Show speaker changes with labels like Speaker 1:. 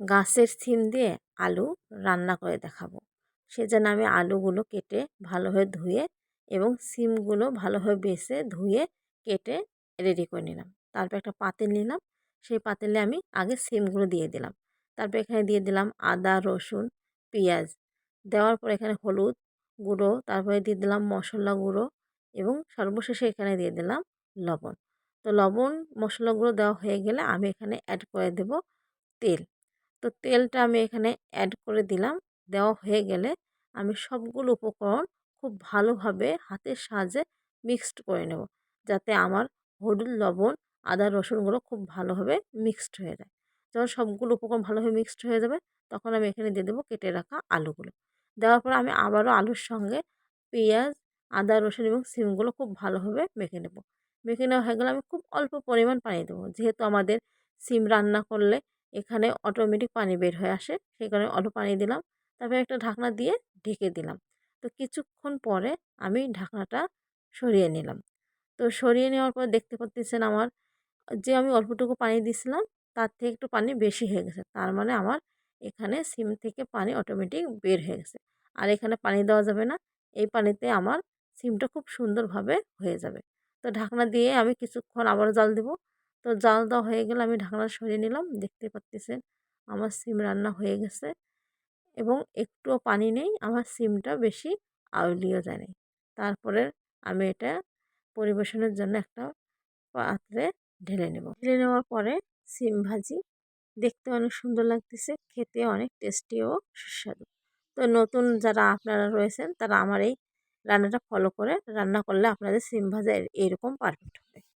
Speaker 1: গাছের সিম দিয়ে আলু রান্না করে দেখাবো। সেজন্য আমি আলুগুলো কেটে ভালোভাবে ধুয়ে এবং সিমগুলো ভালোভাবে বেছে ধুয়ে কেটে রেডি করে নিলাম। তারপর একটা পাতিল নিলাম। সেই পাতিলে আমি আগে সিমগুলো দিয়ে দিলাম। তারপর এখানে দিয়ে দিলাম আদা, রসুন, পেঁয়াজ। দেওয়ার পর এখানে হলুদ গুঁড়ো, তারপরে দিয়ে দিলাম মশলা গুঁড়ো এবং সর্বশেষে এখানে দিয়ে দিলাম লবণ। তো লবণ, মশলা গুঁড়ো দেওয়া হয়ে গেলে আমি এখানে অ্যাড করে দেব তেল। তো তেলটা আমি এখানে অ্যাড করে দিলাম। দেওয়া হয়ে গেলে আমি সবগুলো উপকরণ খুব ভালোভাবে হাতের সাহায্যে মিক্সড করে নেব, যাতে আমার হলুদ, লবণ, আদা, রসুনগুলো খুব ভালোভাবে মিক্সড হয়ে যায়। যখন সবগুলো উপকরণ ভালোভাবে মিক্সড হয়ে যাবে, তখন আমি এখানে দিয়ে দেবো কেটে রাখা আলুগুলো। দেওয়ার পর আমি আবারও আলুর সঙ্গে পেঁয়াজ, আদা, রসুন এবং সিমগুলো খুব ভালোভাবে মেখে নেব। মেখে নেওয়া হয়ে গেলে আমি খুব অল্প পরিমাণ পানি দেবো। যেহেতু আমাদের সিম রান্না করলে এখানে অটোমেটিক পানি বের হয়ে আসে। সেই কারণে অল্প পানি দিলাম। তারপরে একটা ঢাকনা দিয়ে ঢেকে দিলাম। তো কিছুক্ষণ পরে আমি ঢাকনাটা সরিয়ে নিলাম। তো সরিয়ে নেওয়ার পর দেখতে পাচ্ছেন আমার যে আমি অল্পটুকু পানি দিছিলাম, তার থেকে একটু পানি বেশি হয়ে গেছে। তার মানে আমার এখানে সিম থেকে পানি অটোমেটিক বের হয়ে গেছে। আর এখানে পানি দেওয়া যাবে না। এই পানিতে আমার সিমটা খুব সুন্দরভাবে হয়ে যাবে। তো ঢাকনা দিয়ে আমি কিছুক্ষণ আবারও জাল দেবো। তো জাল দেওয়া হয়ে গেলে আমি ঢাকনা সরিয়ে নিলাম, দেখতে পাচ্ছেন আমার সিম রান্না হয়ে গেছে এবং একটুও পানি নেই, আমার সিমটা বেশি আউলিও যায় তারপরে আমি এটা পরিবেশনের জন্য একটা পাত্রে ঢেলে নেব। ঢেলে নেওয়ার পরে সিম ভাজি, দেখতে অনেক সুন্দর লাগতেছে, খেতে অনেক টেস্টি ও সুস্বাদু। তো নতুন যারা আপনারা রয়েছেন, তারা আমার এই রান্নাটা ফলো করে রান্না করলে আপনাদের সিম ভাজা এরকম পারফেক্ট হবে।